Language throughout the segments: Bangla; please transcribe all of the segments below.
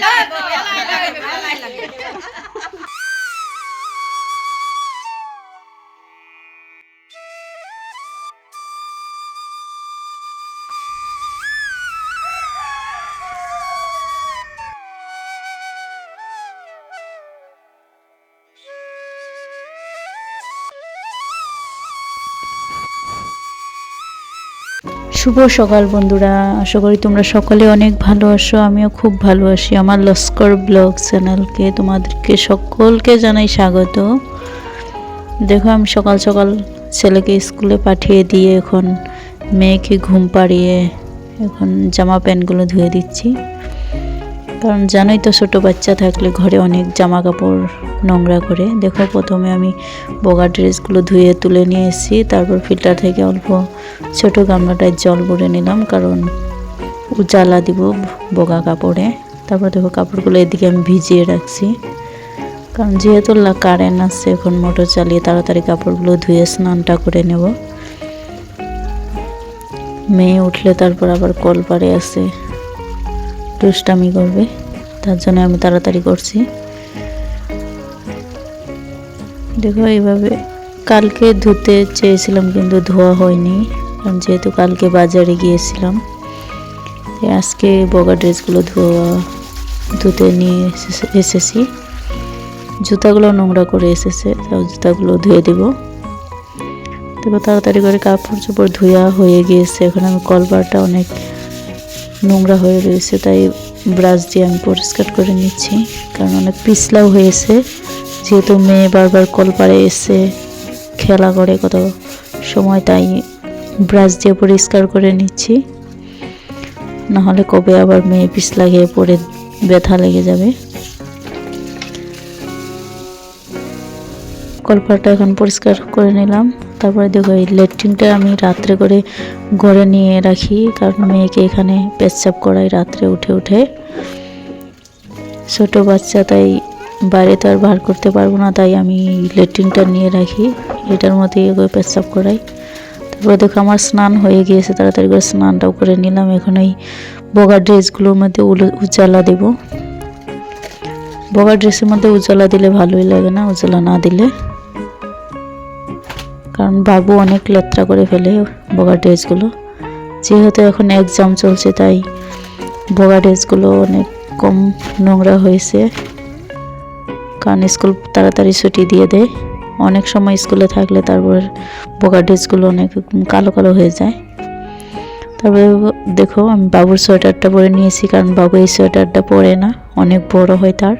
lobo! শুভ সকাল বন্ধুরা। আশা করি তোমরা সকলে অনেক ভালো আসো আমিও খুব ভালো আছি। আমার লস্কর ব্লগ চ্যানেলকে তোমাদেরকে সকলকে জানাই স্বাগত। দেখো, আমি সকাল সকাল ছেলেকে স্কুলে পাঠিয়ে দিয়ে এখন মেয়েকে ঘুম পাড়িয়ে এখন জামা প্যান্টগুলো ধুয়ে দিচ্ছি। কারণ জানোই তো ছোটো বাচ্চা থাকলে ঘরে অনেক জামা কাপড় নোংরা করে। দেখো, প্রথমে আমি বগা ড্রেসগুলো ধুয়ে তুলে নিয়ে এসেছি, তারপর ফিল্টার থেকে অল্প ছোট গামলাটায় জল ভরে নিলাম, কারণ উজালা দিব বগা কাপড়ে। তারপর দেখো, কাপড়গুলো এদিকে আমি ভিজিয়ে রাখছি। কারণ যেহেতু কারেন্ট আসছে এখন মোটর চালিয়ে তাড়াতাড়ি কাপড়গুলো ধুয়ে স্নানটা করে নেব। মেয়ে উঠলে তারপর আবার কল পারে আসে দুষ্টামি করবে, তার জন্য আমি তাড়াতাড়ি করছি। দেখো, এইভাবে কালকে ধুতে চেয়েছিলাম, কিন্তু ধোয়া হয়নি। কারণ যেহেতু কালকে বাজারে গিয়েছিলাম আজকে বগা ড্রেসগুলো ধোয়া, ধুতে নিয়ে এসে- এসেছি। জুতাগুলো নোংরা করে এসেছে, তাও জুতাগুলো ধুয়ে দেব। দেখো, তাড়াতাড়ি করে কাপড় চোপড় ধুয়া হয়ে গিয়েছে। এখন আমি কলবারটা অনেক নোংরা হয়ে রয়েছে, তাই ব্রাশ দিয়ে আমি পরিষ্কার করে নিচ্ছি। কারণ অনেক পিছলাও হয়েছে, যেহেতু মেয়ে বারবার কলপারে এসে খেলা করে কত সময়, তাই ব্রাশ দিয়ে পরিষ্কার করে নিচ্ছি। নাহলে কবে আবার মেয়ে পিছলা খেয়ে পড়ে ব্যথা লেগে যাবে। কলপারটা এখন পরিষ্কার করে নিলাম। তারপরে দেখো এই লেট্রিনটা আমি রাত্রে করে ঘরে নিয়ে রাখি, কারণ মেয়েকে এখানে পেচ্ছাপ করাই রাত্রে উঠে উঠে। ছোট বাচ্চা, তাই বাইরে তো আর বার করতে পারব না, তাই আমি লেট্রিনটা নিয়ে রাখি, এটার মধ্যে করে পেচ্ছাপ করাই তারপরে দেখো আমার স্নান হয়ে গিয়েছে, তাড়াতাড়ি করে স্নানটাও করে নিলাম, এখন এই বগা ড্রেসগুলোর মধ্যে উজালা দেব। বগা ড্রেসের মধ্যে উজালা দিলে ভালোই লাগে না, উজালা না দিলে। কারণ বাবু অনেক লেত্রা করে ফেলে বগা ড্রেসগুলো। যেহেতু এখন এক্সাম চলছে, তাই বগা ড্রেসগুলো অনেক কম নোংরা হয়েছে। কারণ স্কুল তাড়াতাড়ি ছুটি দিয়ে দেয়। অনেক সময় স্কুলে থাকলে তারপর বগা ড্রেসগুলো অনেক কালো কালো হয়ে যায়। তারপরে দেখো, আমি বাবুর সোয়েটারটা পরে নিয়েছি, কারণ বাবু এই সোয়েটারটা পরে না, অনেক বড় হয় তার।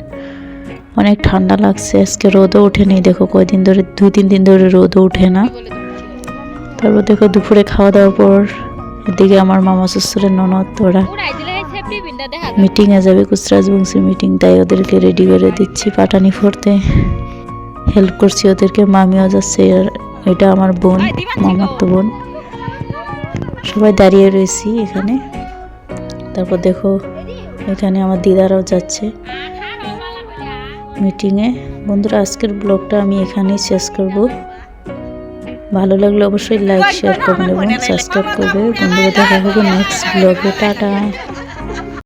অনেক ঠান্ডা লাগছে, আজকে রোদও ওঠেনি, দেখো কয়দিন ধরে দুই তিন দিন ধরে রোদও ওঠে না। তারপর দেখো দুপুরে খাওয়া দাওয়ার পর, এদিকে আমার মামা শ্বশুরের ননদ, ওরা মিটিংয়ে যাবে, কুচরাজ বংশী মিটিং তাই ওদেরকে রেডি করে দিচ্ছি পাটানি ফোরতে। হেল্প করছি ওদেরকে, মামিও যাচ্ছে এটা আমার বোন মামার তো বোন। সবাই দাঁড়িয়ে রয়েছি এখানে। তারপর দেখো, এখানে আমার দিদারাও যাচ্ছে। মিটিংয়ে বন্ধুরা, আজকের ব্লগটা আমি এখানেই শেষ করব। ভালো লাগলে অবশ্যই লাইক শেয়ার করবেন এবং সাবস্ক্রাইব করবে। বন্ধুরা, দেখা হবে নেক্সট ব্লগে টাটা।